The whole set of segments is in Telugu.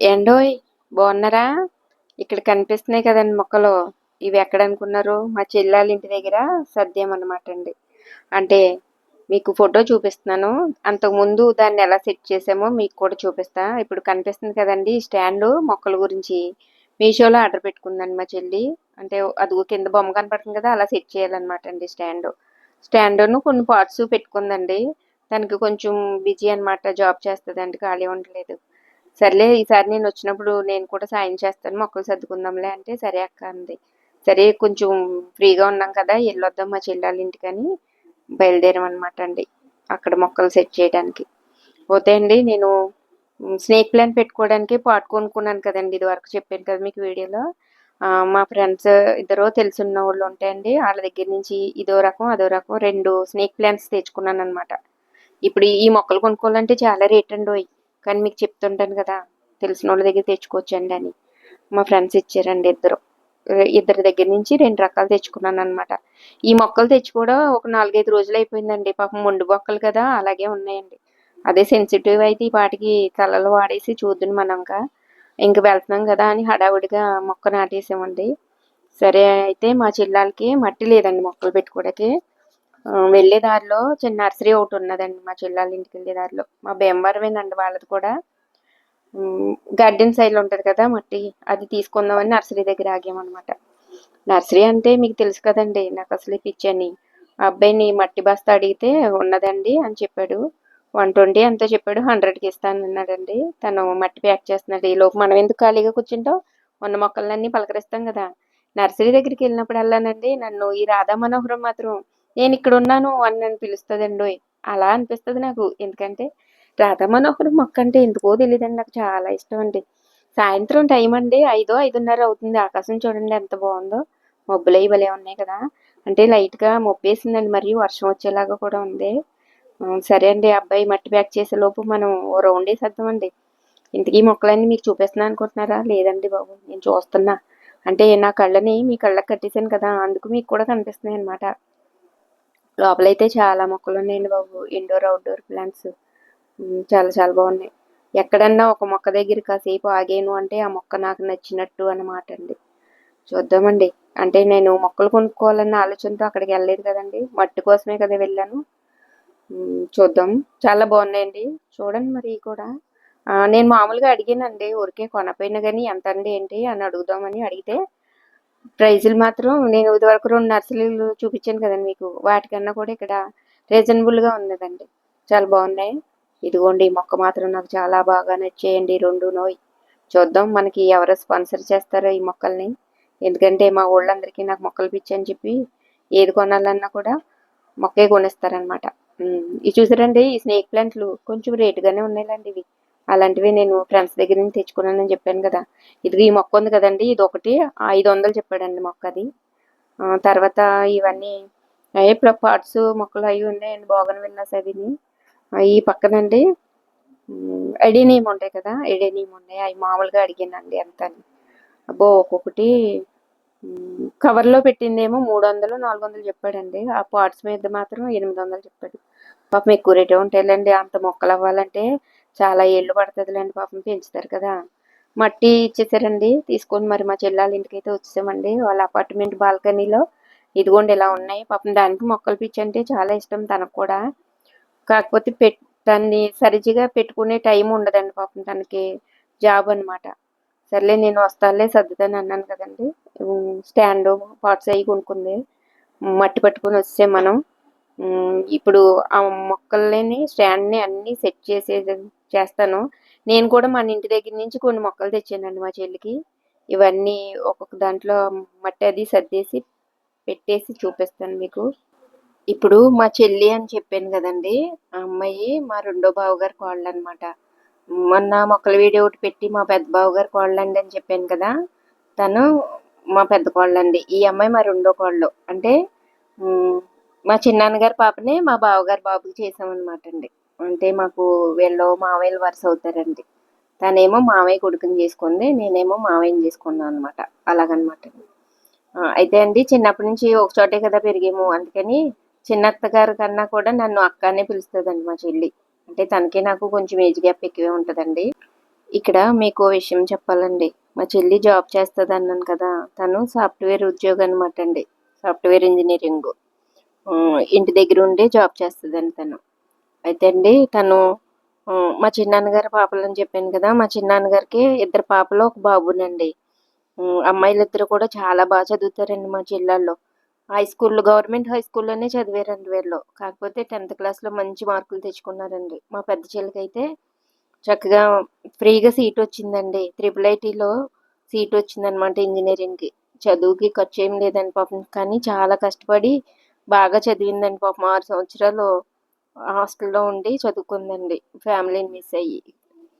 ఏండోయ్ బాగున్నారా? ఇక్కడ కనిపిస్తున్నాయి కదండి మొక్కలు. ఇవి ఎక్కడ అనుకున్నారు? మా చెల్లెల ఇంటి దగ్గర సద్యం అండి. అంటే మీకు ఫోటో చూపిస్తున్నాను. అంతకు ముందు దాన్ని ఎలా సెట్ చేసామో మీకు కూడా చూపిస్తా. ఇప్పుడు కనిపిస్తుంది కదండి స్టాండ్ మొక్కల గురించి. మీషోలో ఆర్డర్ పెట్టుకుందండి మా చెల్లి. అంటే అది కింద బొమ్మ కనపడుతుంది కదా అలా సెట్ చేయాలన్నమాట అండి స్టాండ్. స్టాండ్ను కొన్ని పార్ట్స్ పెట్టుకుందండి. దానికి కొంచెం బిజీ అనమాట జాబ్ చేస్తుందండి ఖాళీ ఉండలేదు. సర్లే ఈసారి నేను వచ్చినప్పుడు నేను కూడా సాయం చేస్తాను మొక్కలు సర్దుకుందాంలే అంటే సరే అక్క అంది. సరే కొంచెం ఫ్రీగా ఉన్నాం కదా వెళ్ళొద్దాం మా చెల్లెళ్ళ ఇంటికని బయలుదేరామన్నమాట అండి అక్కడ మొక్కలు సెట్ చేయడానికి. పోతే అండి నేను స్నేక్ ప్లాంట్ పెట్టుకోవడానికి పాట్ కొనుక్కున్నాను కదండి ఇది వరకు చెప్పాను కదా మీకు వీడియోలో. మా ఫ్రెండ్స్ ఇద్దరు తెలుసున్న వాళ్ళు ఉంటాయండి వాళ్ళ దగ్గర నుంచి ఇదో రకం అదో రకం రెండు స్నేక్ ప్లాంట్స్ తెచ్చుకున్నాను అనమాట ఇప్పుడు ఈ మొక్కలు కొనుక్కోవాలంటే చాలా రేట్ అండి కానీ మీకు చెప్తుంటాను కదా తెలిసిన వాళ్ళ దగ్గర తెచ్చుకోవచ్చండి అని. మా ఫ్రెండ్స్ ఇచ్చారండి ఇద్దరు. ఇద్దరి దగ్గర నుంచి రెండు రకాలు తెచ్చుకున్నాను అనమాట ఈ మొక్కలు తెచ్చుకోవడం కూడా ఒక నాలుగైదు రోజులు అయిపోయిందండి. పాపం ముండు మొక్కలు కదా అలాగే ఉన్నాయండి. అదే సెన్సిటివ్ అయితే ఈ పాటికి తలలు వాడేసి చూద్దును మనంక ఇంక వెళ్తున్నాం కదా అని హడావుడిగా మొక్క నాటేసామండి. సరే అయితే మా చిల్లాలకి మట్టి లేదండి మొక్కలు పెట్టుకోవడానికి. వెళ్ళే దారిలో చిన్న నర్సరీ ఒకటి ఉన్నదండి మా చిల్లాల ఇంటికి వెళ్ళే దారిలో. మా భీమవరమేనండి వాళ్ళది కూడా. గార్డెన్ సైడ్లో ఉంటుంది కదా మట్టి అది తీసుకుందామని నర్సరీ దగ్గర ఆగామన్నమాట. నర్సరీ అంటే మీకు తెలుసు కదండి నాకు అసలు పిచ్చని ఆ అబ్బాయిని మట్టి బస్తా అడిగితే ఉన్నదండి అని చెప్పాడు. వన్ ట్వంటీ అంతా చెప్పాడు హండ్రెడ్కి ఇస్తాను అన్నాడండి. తను మట్టి ప్యాక్ చేస్తున్నాడు. ఈ లోపు మనం ఎందుకు ఖాళీగా కూర్చుంటాం? ఉన్న మొక్కలన్నీ పలకరిస్తాం కదా. నర్సరీ దగ్గరికి వెళ్ళినప్పుడు వెళ్ళానండి నన్ను ఈ రాధా మనోహరం మాత్రం నేను ఇక్కడ ఉన్నాను అని నన్ను పిలుస్తుందండి అలా అనిపిస్తుంది నాకు. ఎందుకంటే రాధా మనోహర్ మొక్క అంటే ఎందుకో తెలియదండి నాకు చాలా ఇష్టం అండి సాయంత్రం టైం అండి. ఐదో ఐదున్నర అవుతుంది. ఆకాశం చూడండి ఎంత బాగుందో. మబ్బులు భలే ఉన్నాయి కదా. అంటే లైట్గా మొబ్బేసిందండి మరియు వర్షం వచ్చేలాగా కూడా ఉంది. సరే అండి. అబ్బాయి మట్టి ప్యాక్ చేసే లోపు మనం రౌండ్ వేసేద్దామండి. ఇంతకీ మొక్కలన్నీ మీకు చూపిస్తున్నాను అనుకుంటున్నారా? లేదండి బాబు. నేను చూస్తున్నా. అంటే నా కళ్ళని మీ కళ్ళకి కట్టేశాను కదా. అందుకు మీకు కూడా కనిపిస్తున్నాయి అనమాట లోపలైతే చాలా మొక్కలు ఉన్నాయండి బాబు ఇండోర్ అవుట్డోర్ ప్లాంట్స్ చాలా చాలా బాగున్నాయి. ఎక్కడన్నా ఒక మొక్క దగ్గర కాసేపు ఆగాను అంటే ఆ మొక్క నాకు నచ్చినట్టు అన్నమాట అండి. చూద్దామండి. అంటే నేను మొక్కలు కొనుక్కోవాలన్న ఆలోచనతో అక్కడికి వెళ్ళలేదు కదండి. మట్టి కోసమే కదా వెళ్ళాను. చూద్దాం. చాలా బాగున్నాయండి. చూడండి మరి కూడా. నేను మామూలుగా అడిగానండి ఊరికే కొనపోయినా కానీ ఎంత అండి ఏంటి అని అడుగుదామని అడిగితే ప్రైజులు మాత్రం నేను ఇదివరకు రెండు నర్సరీలు చూపించాను కదండి మీకు. వాటికన్నా కూడా ఇక్కడ రీజనబుల్గా ఉన్నదండి. చాలా బాగున్నాయి. ఇదిగోండి ఈ మొక్క మాత్రం నాకు చాలా బాగా నచ్చేయండి. రెండు నోయ్. చూద్దాం మనకి ఎవరు స్పాన్సర్ చేస్తారో ఈ మొక్కల్ని. ఎందుకంటే మా ఊళ్ళందరికీ నాకు మొక్కలు పిచ్చని చెప్పి ఏది కొనాలన్నా కూడా మొక్కే కొనిస్తారనమాట ఇవి చూసారండి ఈ స్నేక్ ప్లాంట్లు కొంచెం రేటుగానే ఉన్నాయిలండి ఇవి. అలాంటివి నేను ఫ్రెండ్స్ దగ్గర నుంచి తెచ్చుకున్నానని చెప్పాను కదా. ఇది ఈ మొక్క ఉంది కదండి ఇది ఒకటి ఐదు వందలు చెప్పాడండి మొక్క అది. తర్వాత ఇవన్నీ అయ్యే పార్ట్స్ మొక్కలు అవి ఉన్నాయండి బోగన్ విన్నాస్ అవి ఈ పక్కనండి ఎడీనియం ఉంటాయి కదా ఎడీనియం ఉన్నాయి. అవి మామూలుగా అడిగానండి ఎంత అబ్బో ఒక్కొక్కటి కవర్లో పెట్టిందేమో మూడు వందలు నాలుగు వందలు చెప్పాడండి. ఆ పార్ట్స్ మీద మాత్రం ఎనిమిది వందలు చెప్పాడు. పాపం ఎక్కువ రేటే ఉంటాయిలేండి అంత మొక్కలు అవ్వాలంటే చాలా ఏళ్ళు పడుతుందిలేండి పాపం పెంచుతారు కదా. మట్టి ఇచ్చేసారండి. తీసుకొని మరి మా చెల్లెళ్ళ ఇంటికైతే వచ్చేసామండి. వాళ్ళ అపార్ట్మెంట్ బాల్కనీలో. ఇదిగోండి ఇలా ఉన్నాయి. పాపం దానికి మొక్కలు పిచ్చి అంటే చాలా ఇష్టం తనకు కూడా. కాకపోతే పెట్ దాన్ని సరిజిగా పెట్టుకునే టైం ఉండదండి పాపం తనకి. జాబ్ అనమాట సర్లే నేను వస్తానులే సర్దుతాను అన్నాను కదండి. స్టాండ్ పార్ట్స్ అవి కొనుక్కుంది. మట్టి పట్టుకొని వస్తే మనం. ఇప్పుడు ఆ మొక్కల్ని స్టాండ్ని అన్నీ సెట్ చేసేది చేస్తాను. నేను కూడా మన ఇంటి దగ్గర నుంచి కొన్ని మొక్కలు తెచ్చానండి మా చెల్లికి. ఇవన్నీ ఒక్కొక్క దాంట్లో మట్టి అది సర్దేసి పెట్టేసి చూపిస్తాను మీకు. ఇప్పుడు మా చెల్లి అని చెప్పాను కదండి ఆ అమ్మాయి మా రెండో బావగారు కోళ్ళు అనమాట మొన్న మొక్కల వీడియో ఒకటి పెట్టి మా పెద్ద బావగారు కోళ్ళండి అని చెప్పాను కదా తను మా పెద్ద కోళ్ళండి ఈ అమ్మాయి మా రెండో కోళ్ళు అంటే మా చిన్నాన్నగారి పాపనే మా బావగారు బాబుకి చేసామన్నమాట అండి. అంటే మాకు వీళ్ళు మావయ్యలు వరుస అవుతారండి. తనేమో మావయ్య కొడుకుని చేసుకుంది నేనేమో మావయ్యని చేసుకున్నాను అనమాట అలాగనమాట. అయితే అండి చిన్నప్పటి నుంచి ఒక చోటే కదా పెరిగాము. అందుకని చిన్నత్త గారి కన్నా కూడా నన్ను అక్కనే పిలుస్తుందండి మా చెల్లి. అంటే తనకి నాకు కొంచెం ఏజ్ గ్యాప్ ఎక్కువే ఉంటుందండి. ఇక్కడ మీకు విషయం చెప్పాలండి. మా చెల్లి జాబ్ చేస్తుంది అన్నాను కదా తను సాఫ్ట్వేర్ ఉద్యోగం అనమాట అండి. Software engineering. ఇంటి దగ్గర ఉండి జాబ్ చేస్తుందండి తను. అయితే అండి తను మా చిన్నాన్నగారి పాపలు అని చెప్పాను కదా మా చిన్నాన్నగారికి ఇద్దరు పాపలు ఒక బాబునండి. అమ్మాయిలిద్దరు అమ్మాయిలు ఇద్దరు కూడా చాలా బాగా చదువుతారండి మా జిల్లాలో. హై స్కూల్లో గవర్నమెంట్ హై స్కూల్లోనే చదివారండి వీళ్ళు. కాకపోతే టెన్త్ క్లాస్లో మంచి మార్కులు తెచ్చుకున్నారండి. మా పెద్ద చెల్లికి అయితే చక్కగా ఫ్రీగా సీట్ వచ్చిందండి. త్రిపుల్ ఐటీలో సీట్ వచ్చిందనమాట ఇంజనీరింగ్కి. చదువుకి ఖర్చు ఏం లేదండి పాపం కానీ చాలా కష్టపడి బాగా చదివిందండి పాపం. ఆరు సంవత్సరాలు హాస్టల్లో ఉండి చదువుకుందండి. ఫ్యామిలీని మిస్ అయ్యి.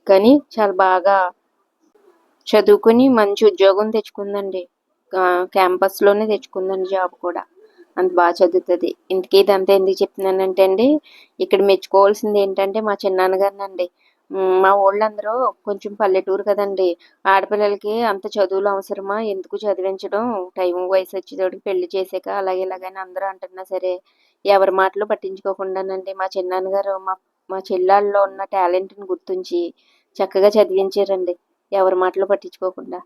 కానీ చాలా బాగా చదువుకుని మంచి ఉద్యోగం తెచ్చుకుందండి. క్యాంపస్లోనే తెచ్చుకుందండి జాబ్ కూడా. అంత బాగా చదువుతుంది. ఇంతకీ ఇదంతా ఎందుకు చెప్తున్నానంటే అండి ఇక్కడ మెచ్చుకోవాల్సింది ఏంటంటే మా చిన్నాన్నగారినండి. మా వాళ్ళందరూ కొంచెం పల్లెటూరు కదండి. ఆడపిల్లలకి అంత చదువులు అవసరమా? ఎందుకు చదివించడం? టైం వయసు వచ్చేటోడికి పెళ్ళి చేసాక అలాగే ఇలాగని అందరూ అంటున్నా సరే ఎవరి మాటలు పట్టించుకోకుండానండి. మా చిన్నాన్నగారు మా మా చెల్లాళ్ళలో ఉన్న టాలెంట్ని గుర్తించి చక్కగా చదివించారండి. ఎవరి మాటలు పట్టించుకోకుండా.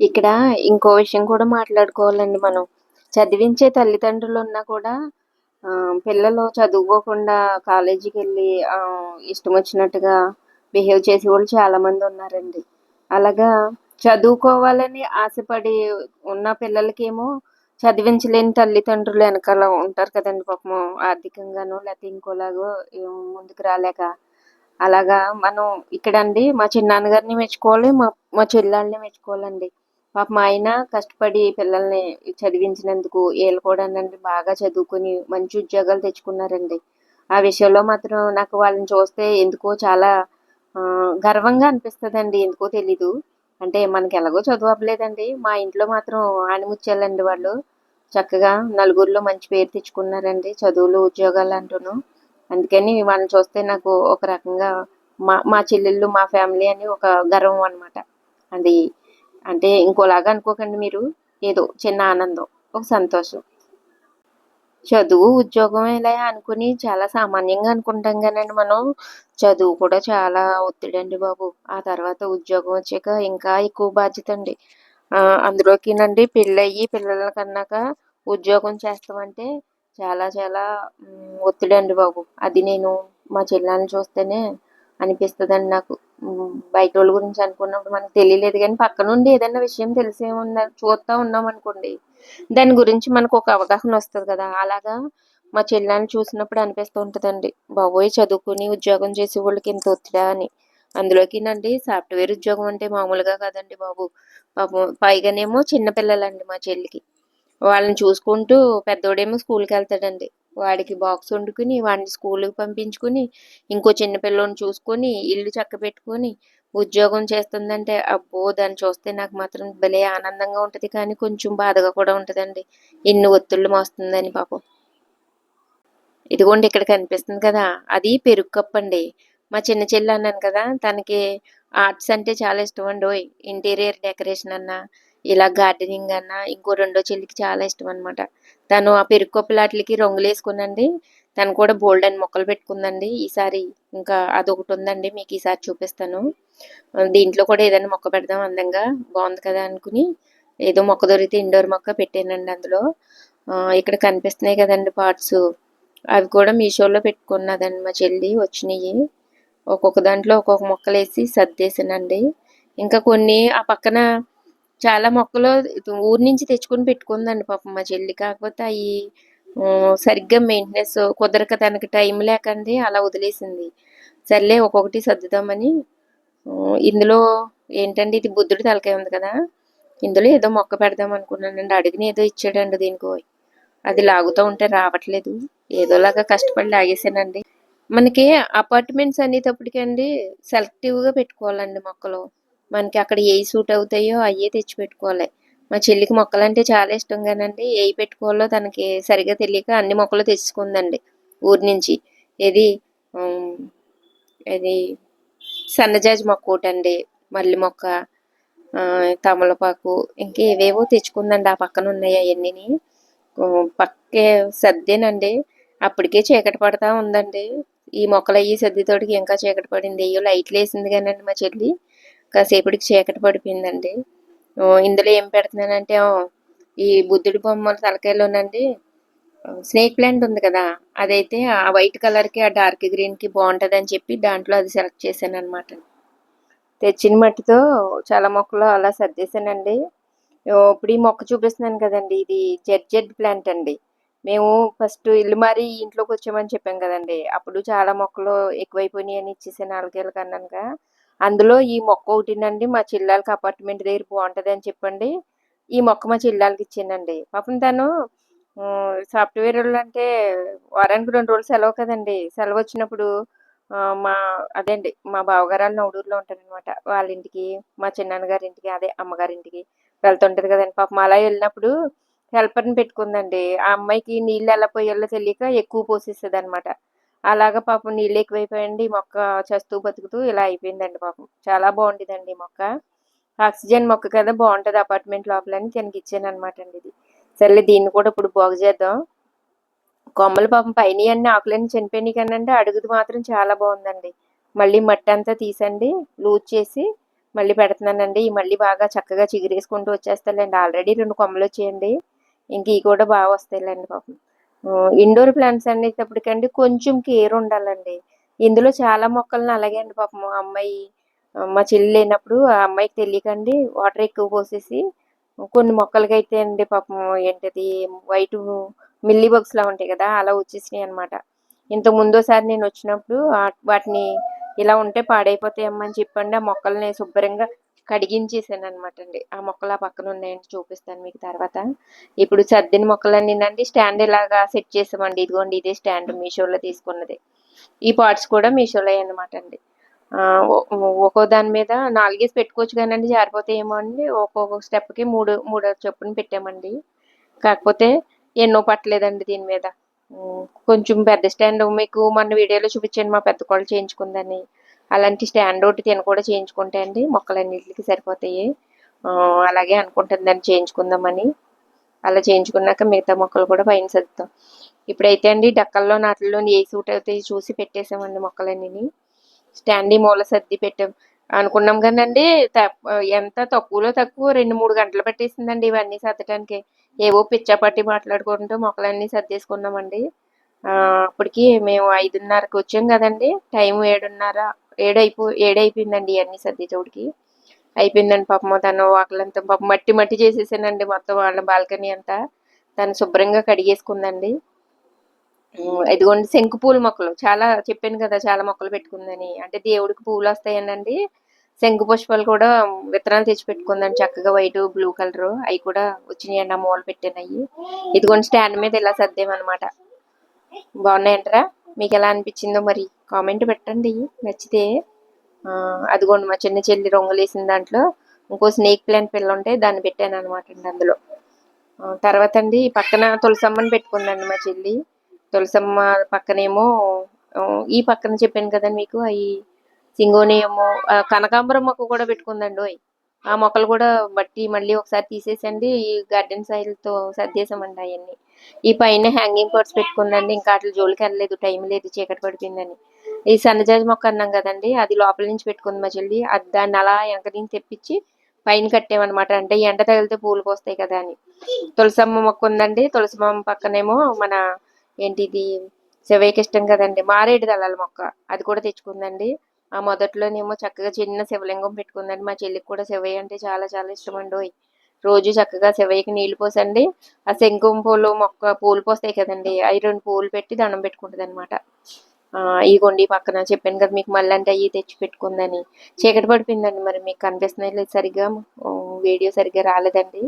ఇక్కడ ఇంకో విషయం కూడా మాట్లాడుకోవాలండి మనం. చదివించే తల్లిదండ్రులు ఉన్నా కూడా పిల్లలు చదువుకోకుండా కాలేజీకి వెళ్ళి ఇష్టం వచ్చినట్టుగా బిహేవ్ చేసే వాళ్ళు చాలామంది ఉన్నారండి. అలాగా చదువుకోవాలని ఆశపడి ఉన్న పిల్లలకేమో చదివించలేని తల్లిదండ్రులు వెనకాల ఉంటారు కదండి పాపం ఆర్థికంగానో లేకపోతే ఇంకోలాగో ముందుకు రాలేక. అలాగా మనం ఇక్కడ అండి మా చిన్నాన్నగారిని మెచ్చుకోవాలి మా మా చెల్లెల్ని మెచ్చుకోవాలండి. పాప మా ఆయన కష్టపడి పిల్లల్ని చదివించినందుకు వీళ్ళు కూడానండి బాగా చదువుకుని మంచి ఉద్యోగాలు తెచ్చుకున్నారండి. ఆ విషయంలో మాత్రం నాకు వాళ్ళని చూస్తే ఎందుకో చాలా గర్వంగా అనిపిస్తుందండి. ఎందుకో తెలీదు. అంటే మనకి ఎలాగో చదువు అవ్వలేదండి. మా ఇంట్లో మాత్రం ఆణిముత్యాలండి వాళ్ళు. చక్కగా నలుగురిలో మంచి పేరు తెచ్చుకున్నారండి చదువులు ఉద్యోగాలు అంటూను. అందుకని వాళ్ళని చూస్తే నాకు ఒక రకంగా మా మా చెల్లెళ్ళు మా ఫ్యామిలీ అని ఒక గర్వం అనమాట అది అంటే ఇంకోలాగా అనుకోకండి మీరు. ఏదో చిన్న ఆనందం ఒక సంతోషం. చదువు ఉద్యోగం ఇలా అనుకుని చాలా సామాన్యంగా అనుకుంటాం కానండి మనం. చదువు కూడా చాలా ఒత్తిడి అండి బాబు. ఆ తర్వాత ఉద్యోగం వచ్చాక ఇంకా ఎక్కువ బాధ్యత అండి. అందులోకినండి పెళ్ళయ్యి పిల్లల కన్నాక ఉద్యోగం చేస్తామంటే చాలా చాలా ఒత్తిడి అండి బాబు. అది నేను మా చెల్లెల్ని చూస్తేనే అనిపిస్తుందండి నాకు. బయట వాళ్ళ గురించి అనుకున్నప్పుడు మనకు తెలియలేదు కానీ పక్క నుండి ఏదైనా విషయం తెలిసే ఉన్న చూస్తూ ఉన్నాం అనుకోండి. దాని గురించి మనకు ఒక అవగాహన వస్తుంది కదా. అలాగా మా చెల్లెని చూసినప్పుడు అనిపిస్తూ ఉంటుందండి. బాబోయ్ చదువుకుని ఉద్యోగం చేసే వాళ్ళకి ఇంత ఒత్తిడా అని. అందులోకినండి సాఫ్ట్వేర్ ఉద్యోగం అంటే మామూలుగా కాదండి బాబు. పాపం పైగానేమో చిన్నపిల్లలండి మా చెల్లికి. వాళ్ళని చూసుకుంటూ పెద్దోడేమో స్కూల్కి వెళ్తాడండి. వాడికి బాక్స్ వండుకుని వాడిని స్కూల్కి పంపించుకుని ఇంకో చిన్నపిల్లని చూసుకొని ఇల్లు చక్క పెట్టుకొని ఉద్యోగం చేస్తుందంటే అబ్బో దాన్ని చూస్తే నాకు మాత్రం భలే ఆనందంగా ఉంటుంది. కానీ కొంచెం బాధగా కూడా ఉంటుందండి. ఎన్ని ఒత్తిళ్ళు మోస్తుందని పాపం. ఇదిగోండి ఇక్కడ కనిపిస్తుంది కదా. అది పెరుగు కప్పు అండి మా చిన్న చెల్లి అన్నాను కదా తనకి ఆర్ట్స్ అంటే చాలా ఇష్టం అండి. ఓయ్ ఇంటీరియర్ డెకరేషన్ అన్నా ఇలా గార్డెనింగ్ అన్నా ఇంకో రెండో చెల్లికి చాలా ఇష్టం అనమాట తను ఆ పెరుగు కప్పులాట్లకి రంగులు వేసుకునండి తను కూడా బోల్డ్ అని మొక్కలు పెట్టుకుందండి. ఈసారి ఇంకా అదొకటి ఉందండి మీకు ఈసారి చూపిస్తాను. దీంట్లో కూడా ఏదైనా మొక్క పెడదాం అందంగా బాగుంది కదా అనుకుని ఏదో మొక్క దొరికితే ఇండోర్ మొక్క పెట్టానండి అందులో. ఇక్కడ కనిపిస్తున్నాయి కదండి పార్ట్స్. అవి కూడా మీషోలో పెట్టుకున్నదండి మా చెల్లి వచ్చినాయి. ఒక్కొక్క దాంట్లో ఒక్కొక్క మొక్కలు వేసి సర్దేశానండి. ఇంకా కొన్ని ఆ పక్కన చాలా మొక్కలు ఊరి నుంచి తెచ్చుకొని పెట్టుకుందండి పాపం మా చెల్లి. కాకపోతే అవి సరిగ్గా మెయింటెనెన్స్ కుదరక తనకి టైం లేకండి అలా వదిలేసింది. సర్లే ఒక్కొక్కటి సర్దుదామని ఇందులో ఏంటండి? ఇది బుద్ధుడి తలకాయ ఉంది కదా. ఇందులో ఏదో మొక్క పెడదాం అనుకున్నానండి అడిగిన ఏదో ఇచ్చాడండి దీనికో. అది లాగుతూ ఉంటే రావట్లేదు. ఏదోలాగా కష్టపడి లాగేసానండి మనకి అపార్ట్మెంట్స్ అనేటప్పటికండి సెలెక్టివ్గా పెట్టుకోవాలండి మొక్కలు. మనకి అక్కడ ఏ సూట్ అవుతాయో అయ్యే తెచ్చి పెట్టుకోవాలి. మా చెల్లికి మొక్కలు అంటే చాలా ఇష్టం కానండి ఏ పెట్టుకోవాలో తనకి సరిగా తెలియక అన్ని మొక్కలు తెచ్చుకుందండి. ఊరి నుంచి. ఏది అది ఇది సన్నజాజి మొక్క ఒకటండి మల్లి మొక్క తమలపాకు ఇంకా ఏవేవో తెచ్చుకుందండి. ఆ పక్కన ఉన్నాయి అవన్నీ పక్కే సర్దేనండి. అప్పటికే చీకటి పడతా ఉందండి. ఈ మొక్కలు అయ్యి సర్దితోటికి ఇంకా చీకటి పడింది. అయ్యో లైట్లు వేసింది కానండి మా చెల్లి. కాసేపటికి చీకటి పడిపోయిందండి. ఇందులో ఏం పెడుతున్నానంటే ఈ బుద్ధుడి బొమ్మల తలకాయలోనండి. స్నేక్ ప్లాంట్ ఉంది కదా అదైతే ఆ వైట్ కలర్కి ఆ డార్క్ గ్రీన్కి అని చెప్పి దాంట్లో అది సెలెక్ట్ చేశాను అనమాట తెచ్చిన మట్టితో చాలా మొక్కలు అలా సర్దేశానండి. ఇప్పుడు ఈ మొక్క చూపిస్తున్నాను కదండి ఇది జెడ్ జెడ్ ప్లాంట్ అండి. మేము ఫస్ట్ ఇల్లు మారి ఇంట్లోకి వచ్చామని చెప్పాం కదండి. అప్పుడు చాలా మొక్కలు ఎక్కువైపోయినాయి అని ఇచ్చేసాను నాలుగేళ్ళకి అన్నానుగా అందులో ఈ మొక్క ఒకటినండి మా చిల్లాలకి అపార్ట్మెంట్ దగ్గర బాగుంటుంది అని చెప్పండి. ఈ మొక్క మా చిల్లాలకి ఇచ్చానండి. పాపం తను సాఫ్ట్వేర్ అంటే వారానికి రెండు రోజులు సెలవు కదండి. సెలవు వచ్చినప్పుడు మా అదే అండి మా బావగారు వాళ్ళు నవడూరులో ఉంటారనమాట వాళ్ళ ఇంటికి మా చిన్నాన్నగారి ఇంటికి అదే అమ్మగారింటికి వెళ్తుంటది కదండి. పాపం అలా వెళ్ళినప్పుడు హెల్పర్ని పెట్టుకుందండి. ఆ అమ్మాయికి నీళ్ళు ఎలా పోయాలో తెలియక ఎక్కువ పోసేస్తుంది అనమాట అలాగా పాపం నీళ్ళు ఎక్కువైపోయండి మొక్క చస్తూ బతుకుతూ ఇలా అయిపోయిందండి పాపం. చాలా బాగుండేదండి మొక్క. ఆక్సిజన్ మొక్క కదా బాగుంటుంది అపార్ట్మెంట్ లోపలని తనకి ఇచ్చాను అనమాట అండి ఇది. సర్లే దీన్ని కూడా ఇప్పుడు బాగు చేద్దాం. కొమ్మలు పాపం పైన అన్ని ఆకులన్నీ చనిపోయినాయి కానండి అడుగుది మాత్రం చాలా బాగుందండి. మళ్ళీ మట్టి అంతా తీసండి లూజ్ చేసి మళ్ళీ పెడుతున్నానండి. ఈ మళ్ళీ బాగా చక్కగా చిగురేసుకుంటూ వచ్చేస్తాయండి ఆల్రెడీ రెండు కొమ్మలు వచ్చేయండి. ఇంక ఇవి కూడా బాగా వస్తాయిలేండి పాపం. ఇండోర్ ప్లాంట్స్ అనేటప్పటికండి కొంచెం కేర్ ఉండాలండి. ఇందులో చాలా మొక్కలను అలాగే అండి పాపం. మా అమ్మాయి మా చెల్లి లేనప్పుడు ఆ అమ్మాయికి తెలియకండి. వాటర్ ఎక్కువ పోసేసి కొన్ని మొక్కలకైతే అండి పాపం ఏంటది వైట్ మిల్లీ బగ్స్ లా ఉంటాయి కదా అలా వచ్చేసినాయి అనమాట ఇంతకు ముందోసారి నేను వచ్చినప్పుడు వాటిని ఇలా ఉంటే పాడైపోతాయమ్మని అని చెప్పండి ఆ మొక్కల్ని శుభ్రంగా కడిగించేసాను అనమాట అండి. ఆ మొక్కలు ఆ పక్కన ఉన్నాయండి చూపిస్తాను మీకు తర్వాత. ఇప్పుడు సర్దిన మొక్కలన్నీ అండి స్టాండ్ ఇలాగా సెట్ చేసామండి. ఇదిగోండి ఇదే స్టాండ్ మీషోలో తీసుకున్నది. ఈ పార్ట్స్ కూడా మీషోలో అనమాట అండి. ఒక్కో దాని మీద నాలుగేసి పెట్టుకోవచ్చు కానండి జారిపోతాయేమో అండి. ఒక్కొక్క స్టెప్కి మూడు మూడు చొప్పున పెట్టామండి. కాకపోతే ఎన్నో పట్టలేదండి దీని మీద. కొంచెం పెద్ద స్టాండ్ మీకు మొన్న వీడియోలో చూపించాను మా పెద్ద కోళ్ళు చేయించుకుందని. అలాంటి స్టాండ్ ఒకటి తిన కూడా చేయించుకుంటే అండి మొక్కలన్నిటికి సరిపోతాయి. అలాగే అనుకుంటుంది దాన్ని చేయించుకుందామని. అలా చేయించుకున్నాక మిగతా మొక్కలు కూడా పైన సర్దుతాం. ఇప్పుడైతే అండి డక్కల్లో నాటిల్లో ఏ సూట్ అవుతాయి చూసి పెట్టేసామండి మొక్కలన్నీ స్టాండీ మూల సర్ది పెట్టాం. అనుకున్నాం కానండి త- ఎంత తక్కువలో తక్కువ రెండు మూడు గంటలు పట్టేసిందండి ఇవన్నీ సర్దటానికి. ఏవో పిచ్చాపట్టి మాట్లాడుకుంటూ మొక్కలన్నీ సర్దేసుకున్నామండి. అప్పటికి మేము ఐదున్నరకు వచ్చాం కదండి టైం ఏడున్నర ఏడైపో ఏడైపోయిందండి ఇవన్నీ సర్దేటోడికి. అయిపోయిందండి పాపం తను వాకలంతా పాపం మట్టి మట్టి చేసేసానండి మొత్తం వాళ్ళ బాల్కనీ అంతా. తను శుభ్రంగా కడిగేసుకుందండి. ఇదిగోండి శంకు పూల మొక్కలు. చాలా చెప్పాను కదా చాలా మొక్కలు పెట్టుకుందని. అంటే దేవుడికి పూలు వస్తాయనండి. శంకు పుష్పాలు కూడా విత్తనాలు తెచ్చి పెట్టుకుందండి. చక్కగా వైట్ బ్లూ కలర్ అవి కూడా వచ్చినాయండి ఆ మూల పెట్టాను ఇదిగోండి స్టాండ్ మీద ఇలా సర్దేమన్నమాట బాగున్నాయంటరా? మీకు ఎలా అనిపించిందో మరి కామెంట్ పెట్టండి. నచ్చితే అదిగోండి మా చిన్న చెల్లి రొంగలేసిన దాంట్లో ఇంకో స్నేక్ ప్లాంట్ పిల్ల ఉంటే దాన్ని పెట్టాను అనమాట అండి అందులో. తర్వాత అండి పక్కన తులసమ్మని పెట్టుకుందండి మా చెల్లి. తులసమ్మ పక్కనేమో ఈ పక్కన చెప్పాను కదా మీకు అవి సింగోనియము కనకాంబరం మొక్క కూడా పెట్టుకుందండి అవి ఆ మొక్కలు కూడా బట్టి మళ్ళీ ఒకసారి తీసేసండి ఈ గార్డెన్ సైల్తో సర్దేశామండి అవన్నీ ఈ పైన హ్యాంగింగ్ కోర్స్ పెట్టుకుందండి ఇంకా అట్లా జోలికి వెళ్ళలేదు టైం లేదు చీకటి పడిపోయిందని. ఈ సన్నజాజి మొక్క అన్నాం కదండి అది లోపల నుంచి పెట్టుకుంది మా చెల్లి అది దాన్ని అలా వెనక నుంచి తెప్పించి పైన కట్టామన్నమాట అంటే ఎండ తగిలితే పూలు పోస్తాయి కదా అని. తులసమ్మ మొక్క ఉందండి తులసమ్మ పక్కనేమో మన ఏంటిది? శివయ్యకి ఇష్టం కదండి. మారేడు దళాల మొక్క. అది కూడా తెచ్చుకుందండి. ఆ మొదట్లోనేమో చక్కగా చిన్న శివలింగం పెట్టుకుందండి. మా చెల్లికి కూడా శివయ్య అంటే చాలా చాలా ఇష్టం అండి రోజు చక్కగా శివయ్యకి నీళ్ళు పోసండి. ఆ శంకుం పూలు మొక్క పూలు పోస్తాయి కదండి. అవి రెండు పూలు పెట్టి దండం పెట్టుకుంటుంది అనమాట ఇగోండి పక్కన చెప్పాను కదా మీకు మళ్ళీ అంటే అవి తెచ్చి పెట్టుకుందని. చీకటి పడిపోయిందండి మరి మీకు కనిపిస్తున్నాయి లేదు సరిగ్గా? వీడియో సరిగ్గా రాలేదండి.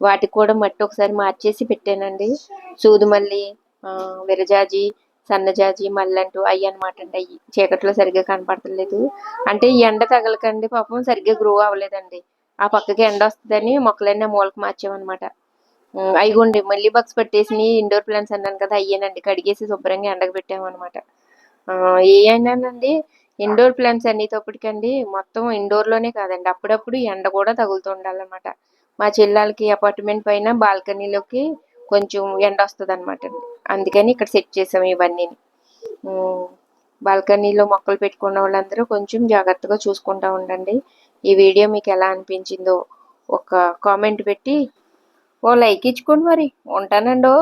వాటికి కూడా మట్టి ఒకసారి మార్చేసి పెట్టానండి. సూది మళ్ళీ విరజాజి సన్నజాజి మల్లంటూ అయ్యి అనమాట అండి అయ్యి చీకట్లో సరిగ్గా కనపడతలేదు. అంటే ఈ ఎండ తగలకండి పాపం సరిగ్గా గ్రో అవ్వలేదండి. ఆ పక్కకి ఎండ వస్తుందని మొక్కలన్నీ మూలకు మార్చామన్నమాట. అయిగోండి మళ్ళీ బాక్స్ పెట్టేసి ఇండోర్ ప్లాంట్స్ అన్నాను కదా అయ్యానండి. కడిగేసి శుభ్రంగా ఎండకు పెట్టామన్నమాట. ఏ అయినానండి? ఇండోర్ ప్లాంట్స్ అన్నిటప్పటికండి మొత్తం ఇండోర్లోనే కాదండి. అప్పుడప్పుడు ఎండ కూడా తగులుతూ ఉండాలన్నమాట. మా చెల్లాలకి అపార్ట్మెంట్ పైన బాల్కనీలోకి కొంచెం ఎండ వస్తుంది అనమాట అందుకని ఇక్కడ సెట్ చేసాం ఇవన్నీ. బాల్కనీలో మొక్కలు పెట్టుకున్న వాళ్ళందరూ కొంచెం జాగ్రత్తగా చూసుకుంటా ఉండండి. ఈ వీడియో మీకు ఎలా అనిపించిందో ఒక కామెంట్ పెట్టి ఓ లైక్ ఇచ్చుకోండి మరి. ఉంటానండి